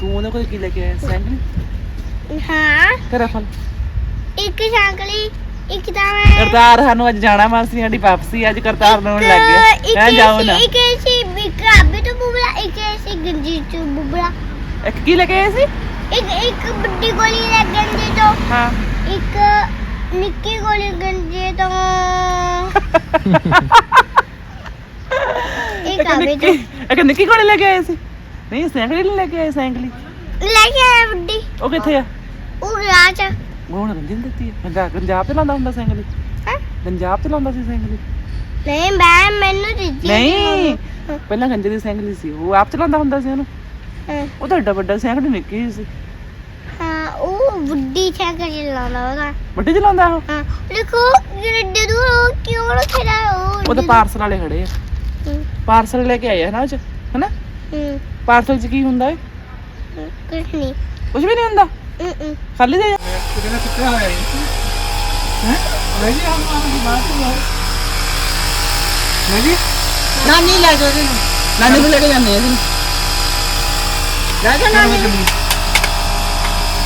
ਤੂੰ ਉਹਦੇ ਕੋਲ ਕੀ ਲੈ ਕੇ ਆਇਆ? ਸੈਂਕਲ ਹਾਂ। ਤੇਰਾ ਫਲ ਇੱਕ ਸ਼ਾਂਕਲੀ ਇੱਕ ਤਾਂ ਮੈਂ। ਕਰਤਾਰ ਸਾਨੂੰ ਅੱਜ ਜਾਣਾ ਮਾਸੀ ਸਾਡੀ ਵਾਪਸੀ ਅੱਜ ਕਰਤਾਰ ਨੂੰ ਲੱਗ ਗਿਆ। ਮੈਂ ਜਾਉ ਨਾ। ਇੱਕ ਸੀ ਬਿਕਰਾਬੇ ਤੋਂ ਬੁਬਲਾ ਇੱਕ ਸੀ ਗੰਜੀ ਤੋਂ ਬੁਬਲਾ। ਇੱਕ ਕੀ ਲੈ ਕੇ ਆਏ ਸੀ? ਇੱਕ ਇੱਕ ਵੱਡੀ ਗੋਲੀ ਲੈ ਗੰਜੀ ਤੋਂ। ਹਾਂ। ਇੱਕ ਨਿੱਕੀ ਗੋਲੀ ਗੰਜੀ ਤੋਂ। ਇੱਕ ਨਿੱਕੀ ਇੱਕ ਨਿੱਕੀ ਕੋਲ ਲੈ ਕੇ ਆਏ ਸੀ। ਨਹੀਂ ਸੈਂਕਲੀ ਨੀ ਲੈ ਕੇ ਆਏ ਸੈਂਕਲੀ ਲੈ ਕੇ ਆਇਆ ਵੱਡੀ ਉਹ ਕਿੱਥੇ ਆ? ਉਹ ਰਾਜ ਹੁਣ ਰੰਜਨ ਦਿੱਤੀ ਆ। ਪੰਜਾਬ ਪੰਜਾਬ ਤੇ ਲਾਉਂਦਾ ਹੁੰਦਾ ਸੈਂਕਲੀ ਹੈਂ? ਪੰਜਾਬ ਤੇ ਲਾਉਂਦਾ ਸੀ ਸੈਂਕਲੀ ਨਹੀਂ ਮੈਂ ਮੈਨੂੰ ਦਿੱਤੀ ਨਹੀਂ। ਪਹਿਲਾਂ ਗੰਜੇ ਦੀ ਸੈਂਕਲੀ ਸੀ ਉਹ ਆਪ ਚਲਾਉਂਦਾ ਹੁੰਦਾ ਸੀ ਉਹਨੂੰ? ਹਾਂ, ਉਹ ਤਾਂ ਏਡਾ ਵੱਡਾ ਸੈਂਕਲ ਨਿੱਕੀ ਸੀ। ਹਾਂ ਉਹ ਵੱਡੀ ਸਾਈਕਲ ਚਲਾਉਂਦਾ ਉਹਦਾ। ਵੱਡੇ ਚਲਾਉਂਦਾ ਉਹ? ਹਾਂ। ਦੇਖੋ ਜਿਹੜੇ ਦੂਰ ਉਹ ਕਿਉਂ ਰੱਖਿਆ ਉਹ ਉਹ ਤਾਂ ਪਾਰਸਲ ਵਾਲੇ ਖੜੇ ਆ। ਹੂੰ, ਪਾਰਸਲ ਲੈ ਕੇ ਆਏ ਆ ਨਾ ਉਹ ਚ ਹਨਾ? ਹੂੰ, ਪਾਰਸਲ ਚ ਕੀ ਹੁੰਦਾ ਏ? ਹੂੰ, ਕੁਛ ਨਹੀਂ। ਕੁਝ ਵੀ ਨਹੀਂ ਹੁੰਦਾ? ਹੂੰ, ਹੂੰ। ਖਾਲੀ ਦੇ ਕਿਤੇ ਨਾ ਕਿੱਥੇ ਹੋਇਆ ਹੈ ਲੈ ਜੀ। ਹਮ ਆਮ ਬਾਤ ਹੈ ਲੈ ਜੀ ਨਾਨੀ ਲੈ ਜਾਓ ਇਹਨੂੰ। ਨਾਨੀ ਨੂੰ ਲੈ ਕੇ ਜਾਂਦੇ ਆ ਜੀ ਲੈ ਜਾ ਨਾਨੀ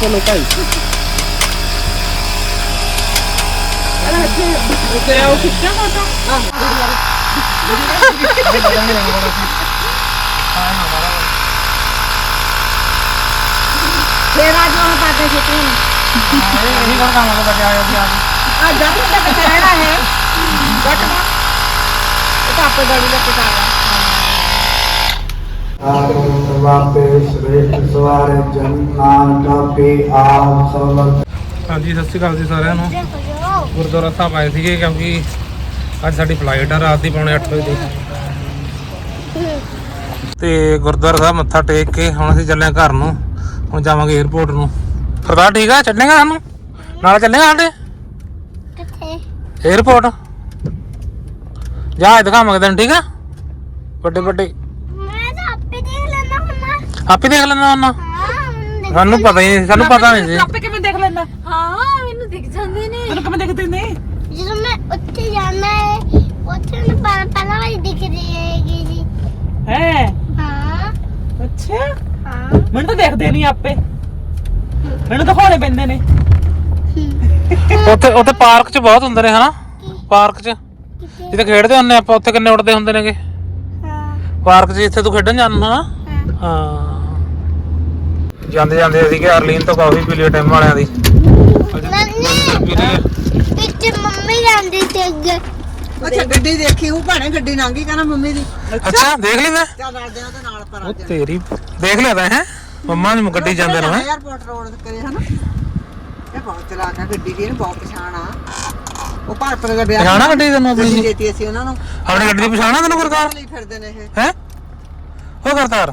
ਚਲੋ ਭਾਈ। ਤੇ ਉਹ ਕਿੱਥੇ ਫੋਟੋ ਫੇਰ ਆ ਜਾਓ ਪਾਤੇ ਛੇਤੀ ਇਹ ਕੌਣ ਕੰਮ ਕਰਦਾ ਆਇਆ ਸੀ ਆਪ ਆ ਜਦ ਤੱਕ ਕਹਿਣਾ ਹੈ ਕੱਟ ਮਾ ਇਹ ਤਾਂ ਆਪੇ ਗਾੜੀ ਲੈ ਕੇ ਵਾਪੇ ਸ੍ਰੇਸ਼ਟ ਸਵਾਰੇ ਜਨ ਨਾਨਕ ਆਪ ਸਵਰ ਹਾਂਜੀ, ਸਤਿ ਸ਼੍ਰੀ ਅਕਾਲ ਜੀ ਸਾਰਿਆਂ ਨੂੰ। ਗੁਰਦੁਆਰਾ ਸਾਹਿਬ ਆਏ ਸੀਗੇ ਕਿਉਂਕਿ ਅੱਜ ਸਾਡੀ ਫਲਾਈਟ ਆ, ਰਾਤ ਦੀ ਪੌਣੇ 8 ਵਜੇ ਦੀ। ਤੇ ਗੁਰਦੁਆਰਾ ਸਾਹਿਬ ਮੱਥਾ ਟੇਕ ਕੇ ਹੁਣ ਅਸੀਂ ਚੱਲੇ ਹਾਂ ਘਰ ਨੂੰ। ਹੁਣ ਜਾਵਾਂਗੇ 에어ਪੋਰਟ ਨੂੰ। ਸਰਦਾਰ ਠੀਕ ਆ? ਚੱਲੇਗਾ ਸਾਨੂੰ? ਨਾਲ ਚੱਲੇਗਾ ਸਾਡੇ? ਕਿੱਥੇ? 에어ਪੋਰਟ ਜਾ ਦਿਖਾਵਾਂਗੇ ਤੈਨੂੰ ਠੀਕ ਆ? ਵੱਡੇ ਵੱਡੇ। ਮੈਂ ਤਾਂ ਆਪੇ ਦੇਖ ਲੈਣਾ ਹੁੰਦਾ। ਆਪੇ ਦੇਖ ਲੈਣਾ ਉਹਨਾਂ ਹਾਂ ਹੁਣ ਦੇਖ- ਸਾਨੂੰ ਪਤਾ ਹੀ ਨਹੀਂ ਸਾਨੂੰ ਪਤਾ ਨਹੀਂ ਸੀ। ਆਪੇ ਕਿਵੇਂ ਦੇਖ ਲੈਂਦਾ? ਹਾਂ ਮੈਨੂੰ ਦਿਖ ਜਾਂਦੇ ਨੇ। ਤੈਨੂੰ ਕਿਵੇਂ ਦਿਖਦੇ ਨੇ? ਜਦੋਂ ਮੈਂ ਉੱਥੇ ਜਾ ਦੇਖਦੇ ਨਹੀਂ ਆਪੇ। ਮੈਨੂੰ ਦਿਖਾਉਣੇ ਪੈਂਦੇ ਨੇ। ਉੱਥੇ ਉੱਥੇ ਪਾਰਕ 'ਚ ਬਹੁਤ ਹੁੰਦੇ ਨੇ ਹਨਾ? ਪਾਰਕ 'ਚ। ਜਿੱਥੇ ਖੇਡਦੇ ਹੁੰਦੇ ਆਪਾਂ ਉੱਥੇ ਕਿੰਨੇ ਉੱਡਦੇ ਹੁੰਦੇ ਨੇਗੇ? ਹਾਂ। ਪਾਰਕ 'ਚ ਜਿੱਥੇ ਤੂੰ ਖੇਡਣ ਜਾਂਦਾ ਹਾਂ। ਹਾਂ। ਜਾਂਦੇ ਜਾਂਦੇ ਅਸੀਂ ਕਿ ਅਰਲੀਨ ਤੋਂ ਕਾਫੀ ਪੀ ਲਈ ਟਾਈਮ ਵਾਲਿਆਂ ਦੀ। ਲਈ ਵਿੱਚ ਮੰਮੀ ਜਾਂਦੀ ਸੀ ਅੱਗੇ ਅੱਛਾ ਗੱਡੀ ਦੇਖੀ ਉਹ ਭਾਣੇ ਗੱਡੀ ਲੰਘੀ ਕਹਿੰਦਾ ਮੰਮੀ ਦੀ। ਅੱਛਾ ਦੇਖ ਲੈਂਦਾ ਚੱਲ ਰਲਦੇ ਆ ਉਹਦੇ ਨਾਲ ਪਰ ਆ ਉਹ ਤੇਰੀ ਦੇਖ ਲਿਆ ਤਾਂ ਹੈ? ਮੰਮਾ ਨੂੰ ਕੱਢੀ ਜਾਂਦੇ ਰਹੋ ਏਅਰਪੋਰਟ ਰੋਡ ਕਰੇ ਹਨ। ਇਹ ਬਹੁਤ ਚਲਾਕ ਹੈ ਗੱਡੀ ਦੀ ਇਹਨੂੰ ਬਹੁਤ ਪਛਾਣ ਆ। ਉਹ ਭਾਰਪੁਰ ਦਾ ਵਿਆਹ ਪਛਾਣਾ ਗੱਡੀ ਤੈਨੂੰ ਆਪਣੀ? ਦੇਤੀ ਅਸੀਂ ਉਹਨਾਂ ਨੂੰ। ਆਪਣੀ ਗੱਡੀ ਦੀ ਪਛਾਣਾ ਤੈਨੂੰ ਗੁਰਕਾਰ ਲਈ ਫਿਰਦੇ ਨੇ ਇਹ। ਹੈ? ਉਹ ਕਰਤਾਰ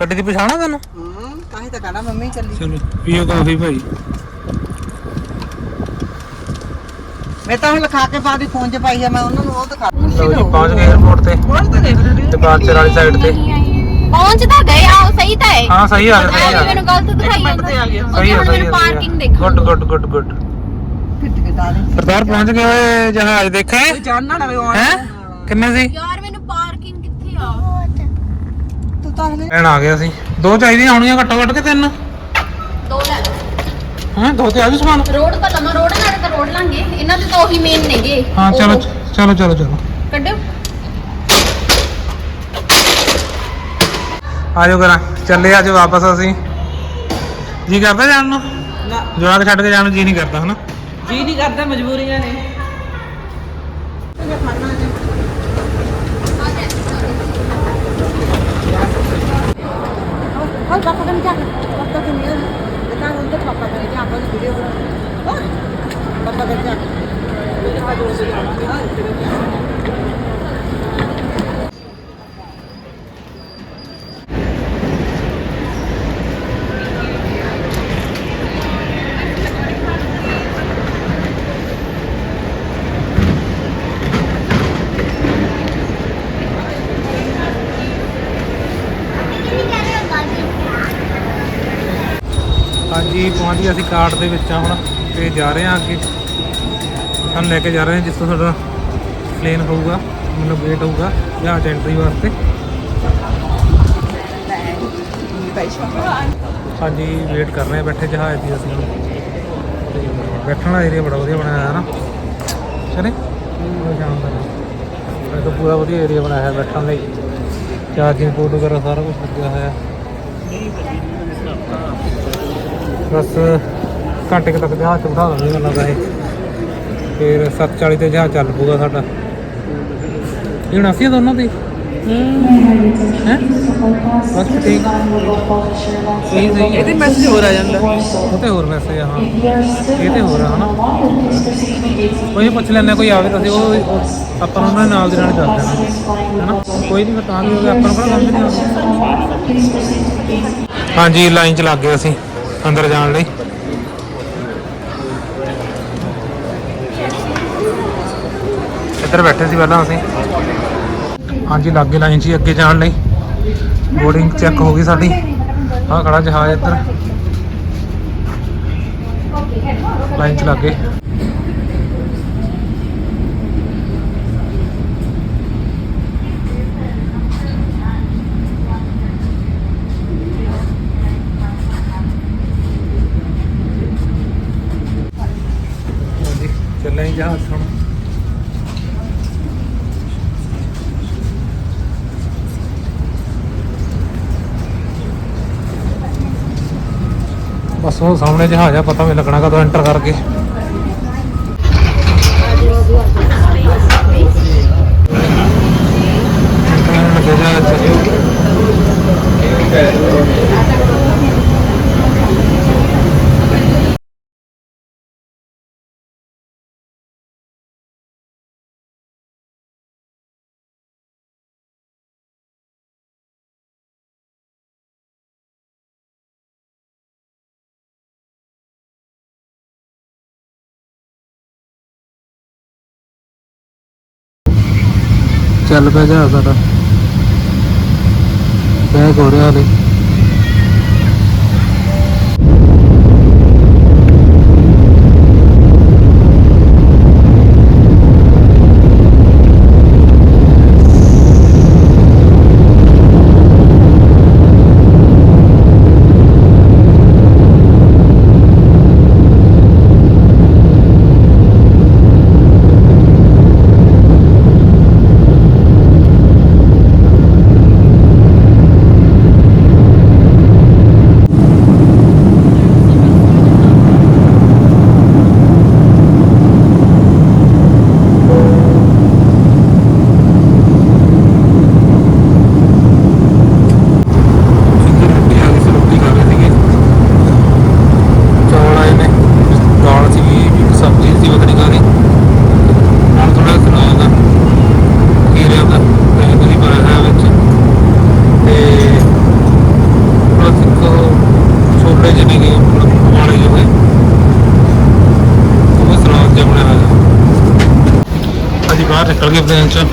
ਗੱਡੀ ਦੀ ਪਛਾਣਾ ਤੈਨੂੰ? ਹੂੰ ਤਾਂ ਤਾਂ ਕਹਣਾ ਮੰਮੀ ਚੱਲੀ। ਚਲੋ ਪੀਓ ਕਾਫੀ ਭਾਈ। ਮੈਂ ਤਾਂ ਲਿਖਾ ਕੇ ਪਾ ਦੀ ਫੋਨ 'ਚ ਪਾਈ ਆ ਮੈਂ ਉਹਨਾਂ ਨੂੰ ਉਹ ਦਿਖਾ ਲਓ ਜੀ ਪਹੁੰਚ ਗਏ 에어ਪੋਰਟ ਤੇ ਪਹੁੰਚ ਤਾਂ ਗਏ ਸਾਈਡ ਤੇ। ਪਹੁੰਚ ਤਾਂ ਗਏ ਆਓ ਸਹੀ ਤਾਂ ਹੈ। ਹਾਂ ਸਹੀ ਆ ਗਿਆ ਸਹੀ ਆ। ਐਵੇਂ ਮੈਨੂੰ ਗਲਤ ਦਿਖਾਈ ਜਾਂਦਾ ਸਹੀ ਆ ਸਹੀ ਮੈਨੂੰ ਆ। ਪਾਰਕਿੰਗ ਦੇਖੋ। Good good good good. ਸਰਦਾਰ ਪਹੁੰਚ ਗਏ ਓਏ ਜਹਾਜ਼ ਦੇਖੇ? ਜਾਣਨਾ ਨਾ ਵੀ ਹੈ? ਕਿੰਨੇ ਸੀ? ਯਾਰ ਮੈਨੂੰ ਪਾਰਕਿੰਗ ਕਿੱਥੇ ਆ? ਤੂੰ ਤਾਂ ਹਲੇ ਲੈਣ ਆ ਗਿਆ ਸੀ। ਦੋ ਚਾਹੀਦੀਆਂ ਹੋਣੀਆਂ ਘੱਟੋ ਘੱਟ ਕੇ ਤਿੰਨ? ਦੋ ਲੈ ਹਾਂ ਦੋ ਤੇ ਆ ਜੂ ਸਮਾਨ? ਰੋਡ ਪਰ ਲਮਾ ਰੋਡ ਨਾਲ ਤਾਂ ਰੋਡ ਲਾਂਗੇ ਇਹਨਾਂ ਦੇ ਤਾਂ ਉਹੀ ਮੇਨ ਨੇਗੇ। ਹਾਂ ਚਲੋ ਉਹ ਚਲੋ ਚਲੋ ਚਲੋ। ਕੱਢਿਓ। ਆਜੋ ਕਰਾਂ। ਚੱਲੇ ਅੱਜ ਵਾਪਸ ਅਸੀਂ। ਜੀ ਕਰਦਾ ਜਾਣ ਨੂੰ? ਜਵਾਕ ਛੱਡ ਕੇ ਜਾਣ ਨੂੰ ਜੀ ਨਹੀਂ ਕਰਦਾ ਹਨਾ? ਜੀ ਨਹੀਂ ਕਰਦਾ ਮਜਬੂਰੀਆਂ ਨੇ। ਹਾਂ ਪਾਪਾ ਕਨ ਜਾ ਪਾਪਾ ਕਨ ਨਹੀਂ ਬਤਾ ਹੁਣ ਤਾਂ ਪਾਪਾ ਕਨ ਜਾ ਆਪਾਂ ਵੀਡੀਓ ਬਣਾ ਪਾਪਾ ਕਨ ਜਾ ਹਾਂਜੀ, ਪਹੁੰਚ ਗਏ ਅਸੀਂ ਕਾਰਡ ਦੇ ਵਿੱਚ ਆ ਹੁਣ, ਤੇ ਜਾ ਰਹੇ ਹਾਂ ਅੱਗੇ। ਸਾਨੂੰ ਲੈ ਕੇ ਜਾ ਰਹੇ ਹਾਂ ਜਿੱਥੋਂ ਸਾਡਾ ਪਲੇਨ ਹੋਊਗਾ ਮਤਲਬ ਵੇਟ ਹੋਊਗਾ ਜਹਾਜ਼ ਐਂਟਰੀ ਵਾਸਤੇ। ਹਾਂਜੀ ਵੇਟ ਕਰ ਰਹੇ ਆ ਬੈਠੇ ਜਹਾਜ਼ ਦੀ ਅਸੀਂ ਤੇ ਬੈਠਣ ਵਾਲਾ ਏਰੀਆ ਬੜਾ ਵਧੀਆ ਬਣਾਇਆ ਹੈ ਨਾ। ਚਲੇ ਉਹ ਸ਼ਾਨਦਾਰ ਇਹ ਤਾਂ ਪੂਰਾ ਵਧੀਆ ਏਰੀਆ ਬਣਾਇਆ ਹੈ ਬੈਠਣ ਲਈ। ਚਾਰਜਿੰਗ ਪੋਰਟ ਵਗੈਰਾ ਸਾਰਾ ਕੁਝ ਲੱਗਿਆ ਹੋਇਆ ਬਸ ਘੰਟੇ ਕੁ ਤੱਕ ਜਹਾਜ਼ 'ਚ ਬਿਠਾ ਦਿੰਦੇ ਮੈਨੂੰ ਲੱਗਦਾ ਇਹ। ਫਿਰ 7:40 ਤੇ ਜਹਾਜ਼ ਚੱਲ ਪੂਗਾ ਸਾਡਾ। ਇਹ ਹੁਣ ਅਸੀਂ ਆ ਦੋਨਾਂ ਦੇ ਹੈ? ਬਸ ਠੀਕ। ਸਹੀ ਸਹੀ ਇਹਦੇ ਮੈਸੇਜ ਹੋਰ ਆ ਜਾਂਦਾ। ਉਹ ਤੇ ਹੋਰ ਮੈਸੇਜ ਆ ਹਾਂ। ਇਹ ਤੇ ਹੋਰ ਆ ਹਨਾ। ਕੋਈ ਨੀ, ਪੁੱਛ ਲੈਣਾ ਕੋਈ ਆਵੇ ਤਾਂ ਅਸੀਂ ਉਹ ਆਪਾਂ ਨੂੰ ਉਹਨਾਂ ਨਾਲ ਦੇ ਨਾਲ ਚੱਲ ਜਾਣਾ। ਹਨਾ। ਕੋਈ ਨਹੀਂ ਤਾਂ ਵੀ ਹੋਵੇ ਆਪਾਂ ਨੂੰ ਕਿਹੜਾ ਸਮਝ ਨਹੀਂ ਆਉਂਦੀ। ਹਾਂਜੀ ਲਾਈਨ ਚ ਲੱਗ ਗਏ ਅਸੀਂ। ਅੰਦਰ ਜਾਣ ਲਈ। ਇੱਧਰ ਬੈਠੇ ਸੀ ਪਹਿਲਾਂ ਅਸੀਂ। ਹਾਂਜੀ, ਲਾਗੇ ਲਾਈਨ 'ਚ ਹੀ ਅੱਗੇ ਜਾਣ ਲਈ। ਬੋਰਡਿੰਗ ਚੈੱਕ ਹੋ ਗਈ ਸਾਡੀ। ਆਹ ਖੜਾ ਜਹਾਜ਼ ਇੱਧਰ। ਲਾਈਨ 'ਚ ਲੱਗ। ਗਏ ਜਹਾਜ਼ ਹੁਣ। ਬਸ ਉਹ ਸਾਹਮਣੇ ਜਹਾਜ਼ ਆ ਪਤਾ ਵੀ ਲੱਗਣਾ ਕਦੋਂ ਐਂਟਰ ਕਰਕੇ। ਚੱਲ ਪਿਆ ਜਾ ਸਾਡਾ। ਬੈਗ ਹੋ ਰਿਹਾ ਹਲੇ ਸਿੱਧੀ ਰੋਟੀ ਆ ਗਈ ਸੀ ਰੋਟੀ ਖਾ ਰਹੇ ਸੀਗੇ ਚੌਲ ਆਏ ਨੇ ਦਾਲ ਸੀਗੀ ਇੱਕ ਸਬਜ਼ੀ ਸੀ ਪਤਾ ਨਹੀਂ ਕਾਹਦੀ ਨਾਲ ਥੋੜਾ ਸਲਾਦ ਦਾ ਖੀਰਿਆਂ ਦਾ ਦਹੀਂ ਦਹੀਂ ਪਾਇਆ ਹੈ ਵਿੱਚ ਤੇ ਪਲਸ ਇੱਕ ਛੋਲੇ ਜਿਹੇ ਨੇ ਮਤਲਬ ਜਿਹੇ ਉਹ ਵੀ ਜਿਹਾ ਬਣਾਇਆ। ਹੋਇਆ ਅਸੀਂ ਬਾਹਰ ਨਿਕਲ ਗਏ ਪਲੇਨ ਚ।